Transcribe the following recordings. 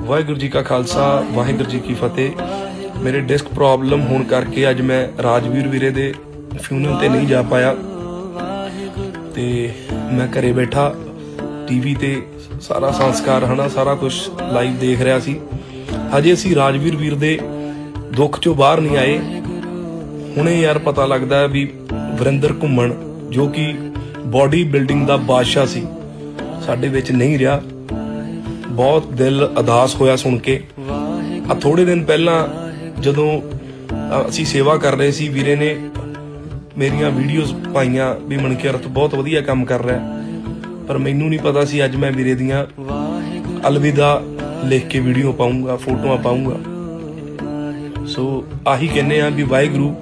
ਵਾਹਿਗੁਰੂ ਜੀ ਕਾ ਖਾਲਸਾ, ਵਾਹਿਗੁਰੂ ਜੀ ਕੀ ਫਤਿਹ। ਮੇਰੇ disc problem ਹੋਣ ਕਰਕੇ ਅੱਜ ਮੈਂ ਰਾਜਵੀਰ ਵੀਰੇ ਦੇ ਫਿਊਨਲ ਤੇ ਨਹੀਂ ਜਾ ਪਾਇਆ। ਤੇ ਮੈਂ ਘਰੇ ਬੈਠਾ ਟੀਵੀ ਤੇ ਸਾਰਾ ਸੰਸਕਾਰ, ਹਨਾ, ਸਾਰਾ ਕੁਝ ਲਾਈਵ ਦੇਖ ਰਿਹਾ ਸੀ। ਹਜੇ ਅਸੀਂ ਰਾਜਵੀਰ ਵੀਰ ਦੇ ਦੁੱਖ ਚੋਂ ਬਾਹਰ ਨਹੀਂ ਆਏ। ਹੁਣੇ ਯਾਰ ਪਤਾ ਲੱਗਦਾ ਵੀ ਵਰਿੰਦਰ ਘੁੰਮਣ, ਜੋ ਕਿ ਬਾਡੀ ਬਿਲਡਿੰਗ ਦਾ ਬਾਦਸ਼ਾਹ ਸੀ, ਸਾਡੇ ਵਿੱਚ ਨਹੀਂ ਰਿਹਾ। ਬਹੁਤ ਦਿਲ ਅਦਾਸ ਹੋਇਆ ਸੁਣ ਕੇ। ਆ ਥੋੜੇ ਦਿਨ ਪਹਿਲਾਂ ਜਦੋਂ ਅਸੀਂ ਸੇਵਾ ਕਰ ਰਹੇ ਸੀ, ਵੀਰੇ ਨੇ ਮੇਰੀਆਂ ਵੀਡੀਓਜ਼ ਪਾਈਆਂ ਵੀ ਮਨਕਿਰਤ ਬਹੁਤ ਵਧੀਆ ਕੰਮ ਕਰ ਰਿਹਾ ਪਰ ਮੈਨੂੰ ਨਹੀਂ ਪਤਾ ਸੀ ਅੱਜ ਮੈਂ ਵੀਰੇ ਦੀਆਂ ਅਲਵਿਦਾ ਲਿਖ ਕੇ ਵੀਡੀਓ ਪਾਉਂਗਾ ਫੋਟੋਆਂ ਪਾਉਂਗਾ ਸੋ ਆਹੀ ਕਹਿੰਦੇ ਆ ਵੀ ਵਾਹਿਗੁਰੂ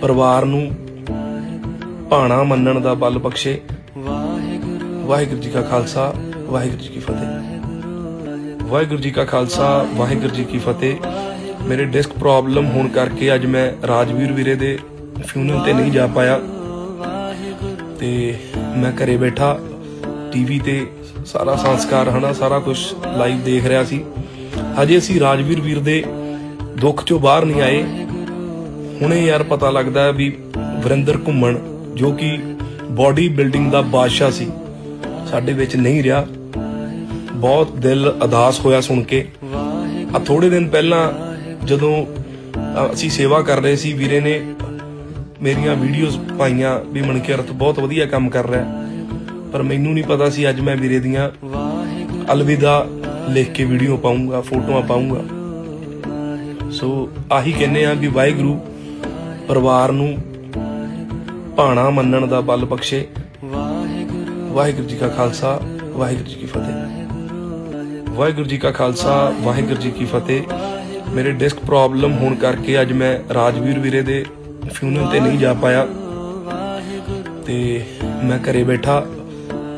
ਪਰਿਵਾਰ ਨੂੰ ਭਾਣਾ ਮੰਨਣ ਦਾ ਬਲ ਬਖਸ਼ੇ। ਵਾਹਿਗੁਰੂ ਜੀ ਕਾ ਖਾਲਸਾ, ਵਾਹਿਗੁਰੂ ਜੀ ਕੀ ਫਤਿਹ। ਵਾਹਿਗੁਰੂ ਜੀ ਕਾ ਖਾਲਸਾ, ਵਾਹਿਗੁਰੂ ਜੀ ਕੀ ਫਤਿਹ। ਮੇਰੇ ਡਿਸਕ ਪ੍ਰੋਬਲਮ ਹੋਣ ਕਰਕੇ ਅੱਜ ਮੈਂ ਰਾਜਵੀਰ ਵੀਰੇ ਦੇ ਫਿਊਨਲ ਤੇ ਨਹੀਂ ਜਾ ਪਾਇਆ। ਤੇ ਮੈਂ ਘਰੇ ਬੈਠਾ ਟੀਵੀ ਤੇ ਸਾਰਾ ਸੰਸਕਾਰ, ਹਨਾ, ਸਾਰਾ ਕੁਝ ਲਾਈਵ ਦੇਖ ਰਿਹਾ ਸੀ। ਹਜੇ ਅਸੀਂ ਰਾਜਵੀਰ ਵੀਰ ਦੇ ਦੁੱਖ ਚੋਂ ਬਾਹਰ ਨਹੀਂ ਆਏ। ਹੁਣੇ ਯਾਰ ਪਤਾ ਲੱਗਦਾ ਹੈ ਵੀ ਵਰਿੰਦਰ ਘੁੰਮਣ, ਜੋ ਕਿ ਬਾਡੀ ਬਿਲਡਿੰਗ ਦਾ ਬਾਦਸ਼ਾਹ ਸੀ, ਸਾਡੇ ਵਿੱਚ ਨਹੀਂ ਰਿਹਾ। ਬਹੁਤ ਦਿਲ ਅਦਾਸ ਹੋਇਆ ਸੁਣ ਕੇ। ਆ ਥੋੜੇ ਦਿਨ ਪਹਿਲਾਂ ਜਦੋਂ ਅਸੀਂ ਸੇਵਾ ਕਰ ਰਹੇ ਸੀ, ਵੀਰੇ ਨੇ ਮੇਰੀਆਂ ਵੀਡੀਓਜ਼ ਪਾਈਆਂ ਵੀ ਮਨਕਿਰਤ ਬਹੁਤ ਵਧੀਆ ਕੰਮ ਕਰ ਰਿਹਾ। ਪਰ ਮੈਨੂੰ ਨਹੀਂ ਪਤਾ ਸੀ ਅੱਜ ਮੈਂ ਵੀਰੇ ਦੀਆਂ ਅਲਵਿਦਾ ਲਿਖ ਕੇ ਵੀਡੀਓ ਪਾਉਂਗਾ ਫੋਟੋਆਂ ਪਾਉਂਗਾ ਸੋ ਆਹੀ ਕਹਿੰਦੇ ਆ ਵੀ ਵਾਹਿਗੁਰੂ ਪਰਿਵਾਰ ਨੂੰ ਭਾਣਾ ਮੰਨਣ ਦਾ ਬਲ ਬਖਸ਼ੇ। ਵਾਹਿਗੁਰੂ ਜੀ ਕਾ ਖਾਲਸਾ, ਵਾਹਿਗੁਰੂ ਜੀ ਕੀ ਫਤਿਹ। ਵਾਹਿਗੁਰੂ ਜੀ ਕਾ ਖਾਲਸਾ, ਵਾਹਿਗੁਰੂ ਜੀ ਕੀ ਫਤਿਹ। ਮੇਰੇ ਡਿਸਕ ਪ੍ਰੋਬਲਮ ਹੋਣ ਕਰਕੇ ਅੱਜ ਮੈਂ ਰਾਜਵੀਰ ਵੀਰੇ ਦੇ ਫਿਊਨਲ ਤੇ ਨਹੀਂ ਜਾ ਪਾਇਆ। ਤੇ ਮੈਂ ਘਰੇ ਬੈਠਾ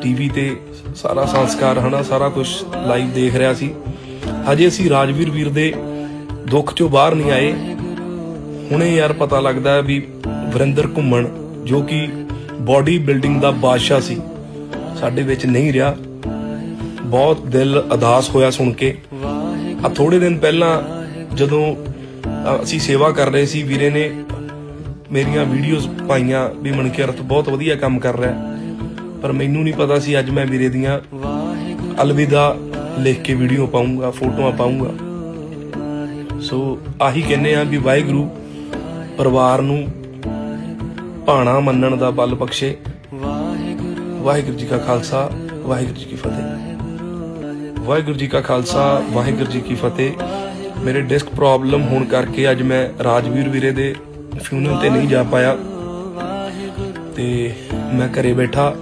ਟੀਵੀ ਤੇ ਸਾਰਾ ਸੰਸਕਾਰ, ਹਨਾ, ਸਾਰਾ ਕੁਝ ਲਾਈਵ ਦੇਖ ਰਿਹਾ ਸੀ। ਹਜੇ ਅਸੀਂ ਰਾਜਵੀਰ ਵੀਰ ਦੇ ਦੁੱਖ ਚੋਂ ਬਾਹਰ ਨਹੀਂ ਆਏ। ਹੁਣੇ ਯਾਰ ਪਤਾ ਲੱਗਦਾ ਵੀ ਵਰਿੰਦਰ ਘੁੰਮਣ, ਜੋ ਕਿ ਬਾਡੀ ਬਿਲਡਿੰਗ ਦਾ ਬਾਦਸ਼ਾਹ ਸੀ, ਸਾਡੇ ਵਿੱਚ ਨਹੀਂ ਰਿਹਾ। ਬਹੁਤ ਦਿਲ ਅਦਾਸ ਹੋਇਆ ਸੁਣ ਕੇ। ਆ ਥੋੜੇ ਦਿਨ ਪਹਿਲਾਂ ਜਦੋਂ ਅਸੀਂ ਸੇਵਾ ਕਰ ਰਹੇ ਸੀ, ਵੀਰੇ ਨੇ ਮੇਰੀਆਂ ਵੀਡੀਓਜ਼ ਪਾਈਆਂ ਵੀ ਮਨਕਿਰਤ ਬਹੁਤ ਵਧੀਆ ਕੰਮ ਕਰ ਰਿਹਾ। ਪਰ ਮੈਨੂੰ ਨਹੀਂ ਪਤਾ ਸੀ ਅੱਜ ਮੈਂ ਵੀਰੇ ਦੀਆਂ ਅਲਵਿਦਾ ਲਿਖ ਕੇ ਵੀਡੀਓ ਪਾਉਂਗਾ ਫੋਟੋਆਂ ਪਾਉਂਗਾ ਸੋ ਆਹੀ ਕਹਿੰਦੇ ਆ ਵੀ ਵਾਹਿਗੁਰੂ ਪਰਿਵਾਰ ਨੂੰ ਭਾਣਾ ਮੰਨਣ ਦਾ ਬਲ ਬਖਸ਼ੇ। ਵਾਹਿਗੁਰੂ ਜੀ ਕਾ ਖਾਲਸਾ, ਵਾਹਿਗੁਰੂ ਜੀ ਕੀ ਫਤਿਹ। ਵਾਹਿਗੁਰੂ ਜੀ ਕਾ ਖਾਲਸਾ, ਵਾਹਿਗੁਰੂ ਜੀ ਕੀ ਫਤਿਹ। ਮੇਰੇ ਡਿਸਕ ਪ੍ਰੋਬਲਮ ਹੋਣ ਕਰਕੇ ਅੱਜ ਮੈਂ ਰਾਜਵੀਰ ਵੀਰੇ ਦੇ ਫਿਊਨਲ ਤੇ ਨਹੀਂ ਜਾ ਪਾਇਆ। ਤੇ ਮੈਂ ਘਰੇ ਬੈਠਾ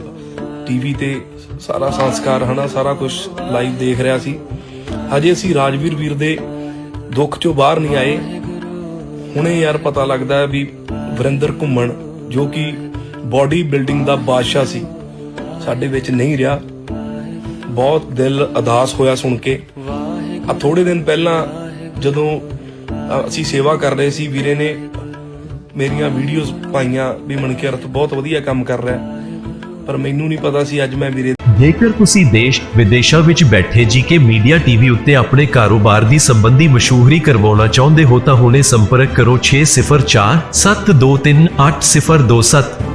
ਟੀਵੀ ਤੇ ਸਾਰਾ ਸੰਸਕਾਰ, ਹਨਾ, ਸਾਰਾ ਕੁਝ ਲਾਈਵ ਦੇਖ ਰਿਹਾ ਸੀ। ਹਜੇ ਅਸੀਂ ਰਾਜਵੀਰ ਵੀਰ ਦੇ ਦੁੱਖ ਚੋਂ ਬਾਹਰ ਨਹੀਂ ਆਏ। ਹੁਣੇ ਯਾਰ ਪਤਾ ਲੱਗਦਾ ਵੀ ਵਰਿੰਦਰ ਘੁੰਮਣ, ਜੋ ਕਿ ਬਾਡੀ ਬਿਲਡਿੰਗ ਦਾ ਬਾਦਸ਼ਾਹ ਸੀ, ਸਾਡੇ ਵਿੱਚ ਨਹੀਂ ਰਿਹਾ। ਬਹੁਤ ਦਿਲ ਅਦਾਸ ਹੋਇਆ ਸੁਣ ਕੇ। ਆ ਥੋੜੇ ਦਿਨ ਪਹਿਲਾਂ ਜਦੋਂ ਅਸੀਂ ਸੇਵਾ ਕਰ ਰਹੇ ਸੀ, ਵੀਰੇ ਨੇ ਮੇਰੀਆਂ ਵੀਡੀਓਜ਼ ਪਾਈਆਂ ਵੀ ਮਨਕਿਰਤ ਬਹੁਤ ਵਧੀਆ ਕੰਮ ਕਰ ਰਿਹਾ। ਪਰ ਮੈਨੂੰ ਨਹੀਂ ਪਤਾ ਸੀ ਅੱਜ ਮੈਂ ਵੀਰੇ ਜੇਕਰ ਤੁਸੀਂ ਦੇਸ਼ ਵਿਦੇਸ਼ਾਂ ਵਿੱਚ ਬੈਠੇ ਜੀਕੇ ਮੀਡੀਆ ਟੀਵੀ ਉੱਤੇ ਆਪਣੇ ਕਾਰੋਬਾਰ ਦੀ ਸੰਬੰਧੀ ਮਸ਼ਹੂਰੀ ਕਰਵਾਉਣਾ ਚਾਹੁੰਦੇ ਹੋ ਤਾਂ ਹੁਣੇ ਸੰਪਰਕ ਕਰੋ 604 723 8027